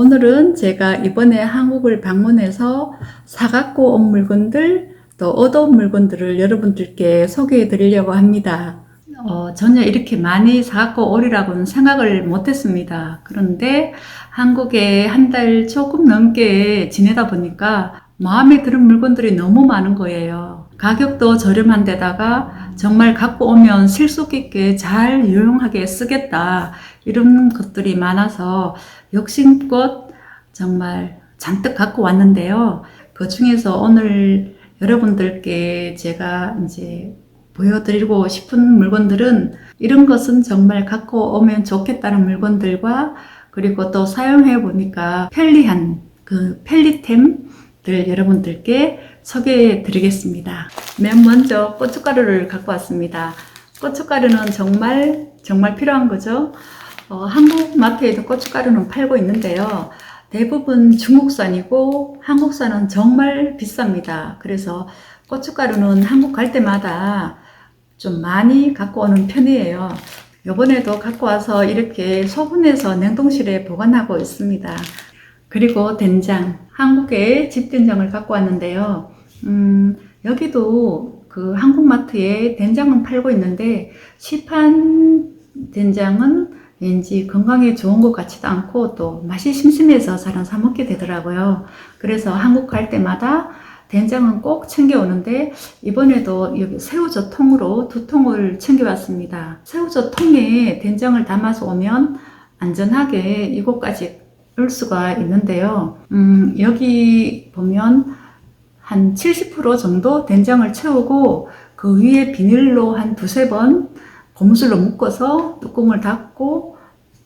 오늘은 제가 이번에 한국을 방문해서 사갖고 온 물건들 또 얻어온 물건들을 여러분들께 소개해 드리려고 합니다. 어, 전혀 이렇게 많이 사갖고 오리라고는 생각을 못 했습니다. 그런데 한국에 한 달 조금 넘게 지내다 보니까 마음에 드는 물건들이 너무 많은 거예요. 가격도 저렴한 데다가 정말 갖고 오면 실속 있게 잘 유용하게 쓰겠다. 이런 것들이 많아서 욕심껏 정말 잔뜩 갖고 왔는데요. 그 중에서 오늘 여러분들께 제가 이제 보여드리고 싶은 물건들은 이런 것은 정말 갖고 오면 좋겠다는 물건들과 그리고 또 사용해 보니까 편리한 그 편리템들 여러분들께 소개해 드리겠습니다. 맨 먼저 고춧가루를 갖고 왔습니다. 고춧가루는 정말 정말 필요한 거죠. 어, 한국 마트에도 고춧가루는 팔고 있는데요. 대부분 중국산이고 한국산은 정말 비쌉니다. 그래서 고춧가루는 한국 갈 때마다 좀 많이 갖고 오는 편이에요. 요번에도 갖고 와서 이렇게 소분해서 냉동실에 보관하고 있습니다. 그리고 된장. 한국에 집된장을 갖고 왔는데요. 음, 여기도 그 한국마트에 된장은 팔고 있는데 시판 된장은 왠지 건강에 좋은 것 같지도 않고 또 맛이 심심해서 잘안 사먹게 되더라고요. 그래서 한국 갈 때마다 된장은 꼭 챙겨오는데 이번에도 새우젓 통으로 두 통을 챙겨왔습니다. 새우젓 통에 된장을 담아서 오면 안전하게 이곳까지 올 수가 있는데요. 음, 여기 보면 한 70% 정도 된장을 채우고 그 위에 비닐로 한 두세 번 고무줄로 묶어서 뚜껑을 닫고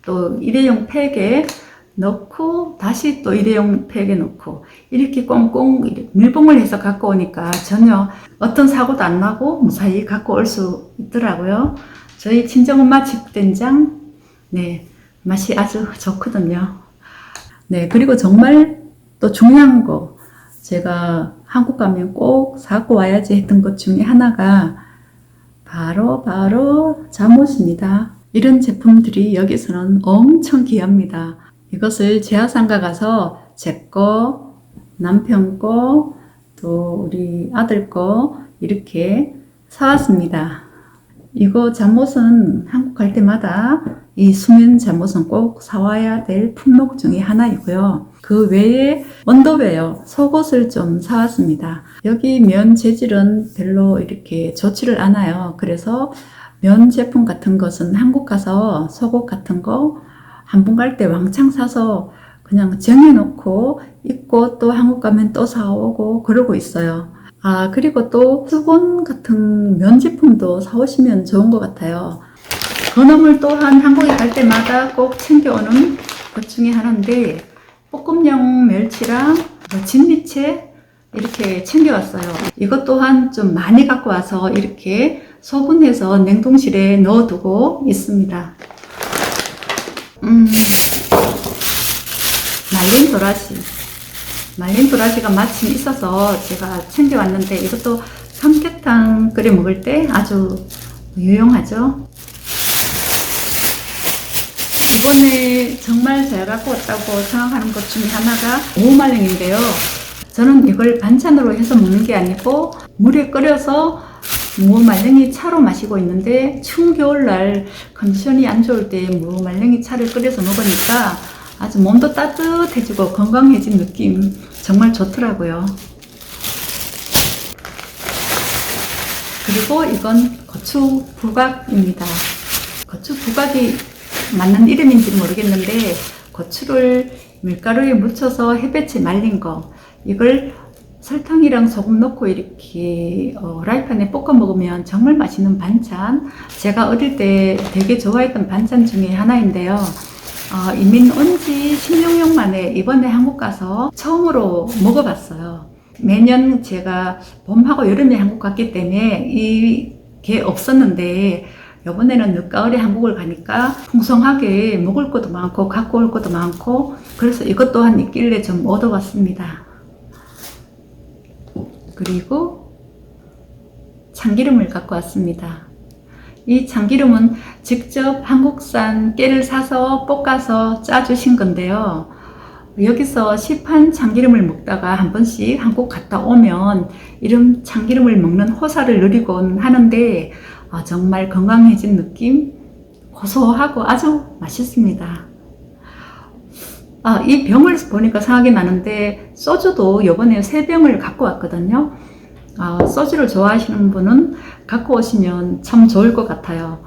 또 일회용 팩에 넣고 다시 또 일회용 팩에 넣고 이렇게 꽁꽁 밀봉을 해서 갖고 오니까 전혀 어떤 사고도 안 나고 무사히 갖고 올 수 있더라고요. 저희 친정엄마 집 된장 네 맛이 아주 좋거든요. 네 그리고 정말 또 중요한 거 제가 한국 가면 꼭 사고 와야지 했던 것 중에 하나가 바로 바로 잠옷입니다. 이런 제품들이 여기서는 엄청 귀합니다. 이것을 제아상가 가서 제 거, 남편 거, 또 우리 아들 거 이렇게 사왔습니다. 이거 잠옷은 한국 갈 때마다 이 수면 잠옷은 꼭 사와야 될 품목 중에 하나이고요. 그 외에 언더웨어, 속옷을 좀 사왔습니다. 여기 면 재질은 별로 이렇게 좋지를 않아요. 그래서 면 제품 같은 것은 한국 가서 속옷 같은 거 한 번 갈 때 왕창 사서 그냥 정해놓고 입고 또 한국 가면 또 사오고 그러고 있어요. 아, 그리고 또 수건 같은 면 제품도 사오시면 좋은 것 같아요. 건어물 또한 한국에 갈 때마다 꼭 챙겨오는 것 중에 하나인데 볶음용 멸치랑 뭐 진미채 이렇게 챙겨왔어요. 이것 또한 좀 많이 갖고 와서 이렇게 소분해서 냉동실에 넣어두고 있습니다. 음, 말린 도라지. 말린 도라지가 마침 있어서 제가 챙겨왔는데 이것도 삼계탕 끓여 먹을 때 아주 유용하죠. 이번에 정말 잘 갖고 왔다고 생각하는 것 중에 하나가 오말랭인데요. 저는 이걸 반찬으로 해서 먹는 게 아니고 물에 끓여서 무말랭이 차로 마시고 있는데 추운 겨울날 컨디션이 안 좋을 때 무말랭이 차를 끓여서 먹으니까 아주 몸도 따뜻해지고 건강해진 느낌 정말 좋더라고요. 그리고 이건 고추 부각입니다. 고추 부각이 맞는 이름인지 모르겠는데 고추를 밀가루에 묻혀서 햇볕에 말린 거. 이걸 설탕이랑 소금 넣고 이렇게 어, 라이팬에 볶아 먹으면 정말 맛있는 반찬. 제가 어릴 때 되게 좋아했던 반찬 중에 하나인데요. 어, 이민 온 지 16년 만에 이번에 한국 가서 처음으로 먹어봤어요. 매년 제가 봄하고 여름에 한국 갔기 때문에 이게 없었는데 이번에는 늦가을에 한국을 가니까 풍성하게 먹을 것도 많고 갖고 올 것도 많고 그래서 이것 또한 있길래 좀 얻어봤습니다. 그리고 참기름을 갖고 왔습니다. 이 참기름은 직접 한국산 깨를 사서 볶아서 짜주신 건데요. 여기서 시판 참기름을 먹다가 한 번씩 한국 갔다 오면 이런 참기름을 먹는 호사를 누리곤 하는데 아, 정말 건강해진 느낌 고소하고 아주 맛있습니다. 아, 이 병을 보니까 생각이 나는데 소주도 요번에 세 병을 갖고 왔거든요. 아, 소주를 좋아하시는 분은 갖고 오시면 참 좋을 것 같아요.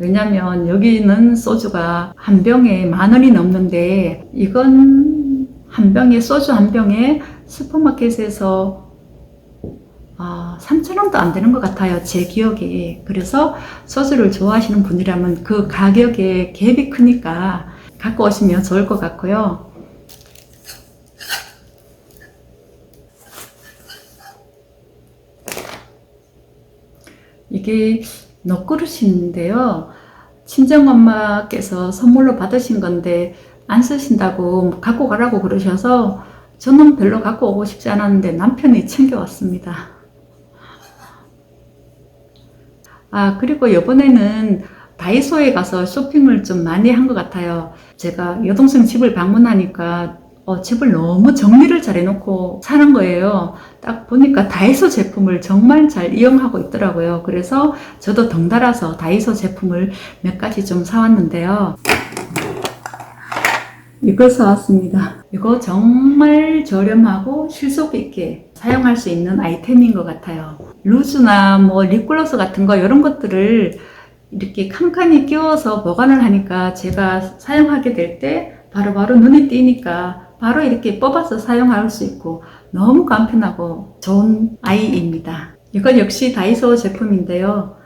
왜냐면 여기는 소주가 한 병에 만 원이 넘는데 이건 한 병에 소주 한 병에 슈퍼마켓에서 아, 3,000원도 안 되는 것 같아요. 제 기억에. 그래서 소주를 좋아하시는 분이라면 그 가격에 갭이 크니까 갖고 오시면 좋을 것 같고요. 이게 넛그릇인데요. 친정엄마께서 선물로 받으신 건데 안 쓰신다고 갖고 가라고 그러셔서 저는 별로 갖고 오고 싶지 않았는데 남편이 챙겨왔습니다. 아, 그리고 이번에는 다이소에 가서 쇼핑을 좀 많이 한 것 같아요. 제가 여동생 집을 방문하니까 어, 집을 너무 정리를 잘 해놓고 사는 거예요. 딱 보니까 다이소 제품을 정말 잘 이용하고 있더라고요. 그래서 저도 덩달아서 다이소 제품을 몇 가지 좀 사왔는데요. 이걸 사왔습니다. 이거 정말 저렴하고 실속 있게 사용할 수 있는 아이템인 것 같아요. 루즈나 뭐 립글로스 같은 거 이런 것들을 이렇게 칸칸이 끼워서 보관을 하니까 제가 사용하게 될 때 바로바로 눈에 띄니까 바로 이렇게 뽑아서 사용할 수 있고 너무 간편하고 좋은 아이입니다. 이건 역시 다이소 제품인데요.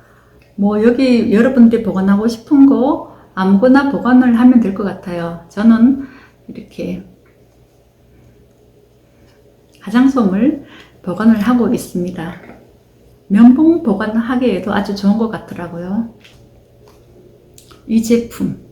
뭐 여기 여러분들이 보관하고 싶은 거 아무거나 보관을 하면 될 것 같아요. 저는 이렇게 화장솜을 보관을 하고 있습니다. 면봉 보관하기에도 아주 좋은 것 같더라고요. 이 제품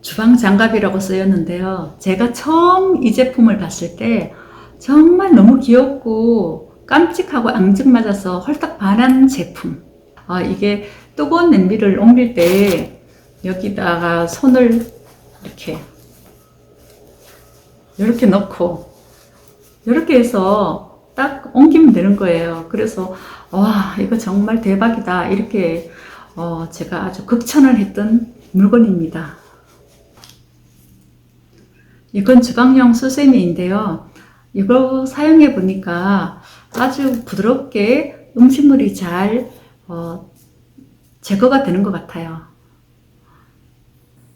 주방 장갑이라고 쓰였는데요. 제가 처음 이 제품을 봤을 때 정말 너무 귀엽고 깜찍하고 앙증맞아서 헐떡 반한 제품. 아, 이게 뜨거운 냄비를 옮길 때 여기다가 손을 이렇게 이렇게 넣고 이렇게 해서 딱 옮기면 되는 거예요. 그래서 와 이거 정말 대박이다 이렇게 어, 제가 아주 극찬을 했던 물건입니다. 이건 주방용 수세미인데요. 이거 사용해 보니까 아주 부드럽게 음식물이 잘 어, 제거가 되는 것 같아요.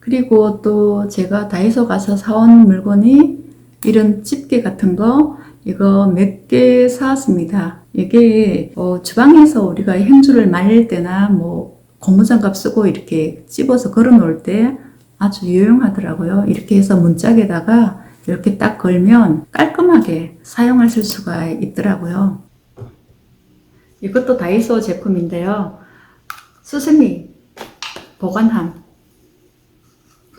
그리고 또 제가 다이소 가서 사온 물건이 이런 집게 같은 거 이거 몇 개 사왔습니다. 이게 어, 주방에서 우리가 행주를 말릴 때나 뭐 고무장갑 쓰고 이렇게 집어서 걸어 놓을 때 아주 유용하더라고요. 이렇게 해서 문짝에다가 이렇게 딱 걸면 깔끔하게 사용하실 수가 있더라고요. 이것도 다이소 제품인데요. 수세미 보관함.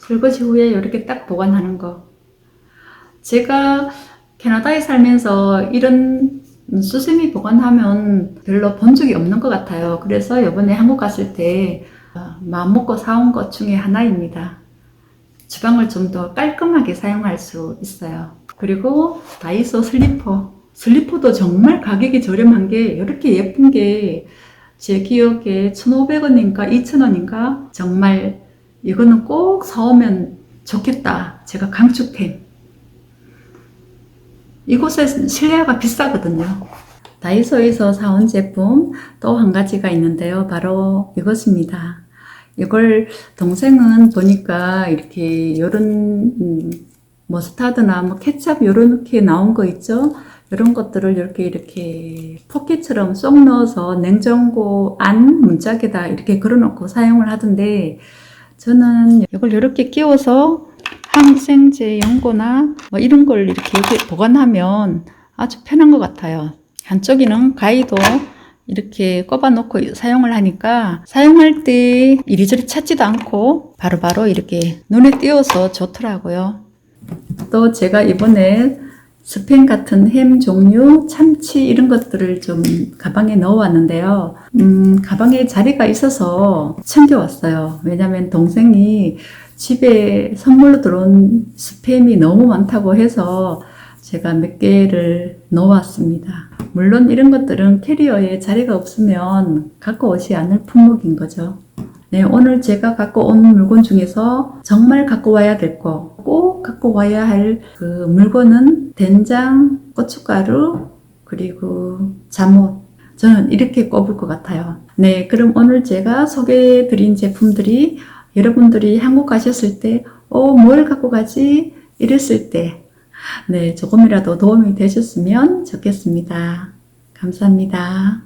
설거지 후에 이렇게 딱 보관하는 거. 제가 캐나다에 살면서 이런 수세미 보관하면 별로 본 적이 없는 것 같아요. 그래서 이번에 한국 갔을 때 어, 마음먹고 사온 것 중에 하나입니다. 주방을 좀 더 깔끔하게 사용할 수 있어요. 그리고 다이소 슬리퍼. 슬리퍼도 정말 가격이 저렴한 게 이렇게 예쁜 게 제 기억에 1,500원인가 2,000원인가 정말 이거는 꼭 사오면 좋겠다. 제가 강추템. 이곳에 실내화가 비싸거든요. 다이소에서 사온 제품 또 한 가지가 있는데요. 바로 이것입니다. 이걸 동생은 보니까 이렇게 요런 음, 머스타드나 뭐 케찹 요렇게 나온 거 있죠? 이런 것들을 이렇게 이렇게 포켓처럼 쏙 넣어서 냉장고 안 문짝에다 이렇게 걸어놓고 사용을 하던데 저는 이걸 이렇게 끼워서 항생제 연고나 뭐 이런 걸 이렇게 보관하면 아주 편한 것 같아요. 한쪽에는 가위도 이렇게 꼽아 놓고 사용을 하니까 사용할 때 이리저리 찾지도 않고 바로바로 이렇게 눈에 띄어서 좋더라고요. 또 제가 이번에 스팸 같은 햄 종류, 참치 이런 것들을 좀 가방에 넣어왔는데요. 음, 가방에 자리가 있어서 챙겨왔어요. 왜냐면 동생이 집에 선물로 들어온 스팸이 너무 많다고 해서 제가 몇 개를 넣어왔습니다. 물론 이런 것들은 캐리어에 자리가 없으면 갖고 오지 않을 품목인 거죠. 네, 오늘 제가 갖고 온 물건 중에서 정말 갖고 와야 될 거, 꼭 갖고 와야 할 그 물건은 된장, 고춧가루, 그리고 잠옷. 저는 이렇게 꼽을 것 같아요. 네, 그럼 오늘 제가 소개해 드린 제품들이 여러분들이 한국 가셨을 때, 어, 뭘 갖고 가지? 이랬을 때, 네, 조금이라도 도움이 되셨으면 좋겠습니다. 감사합니다.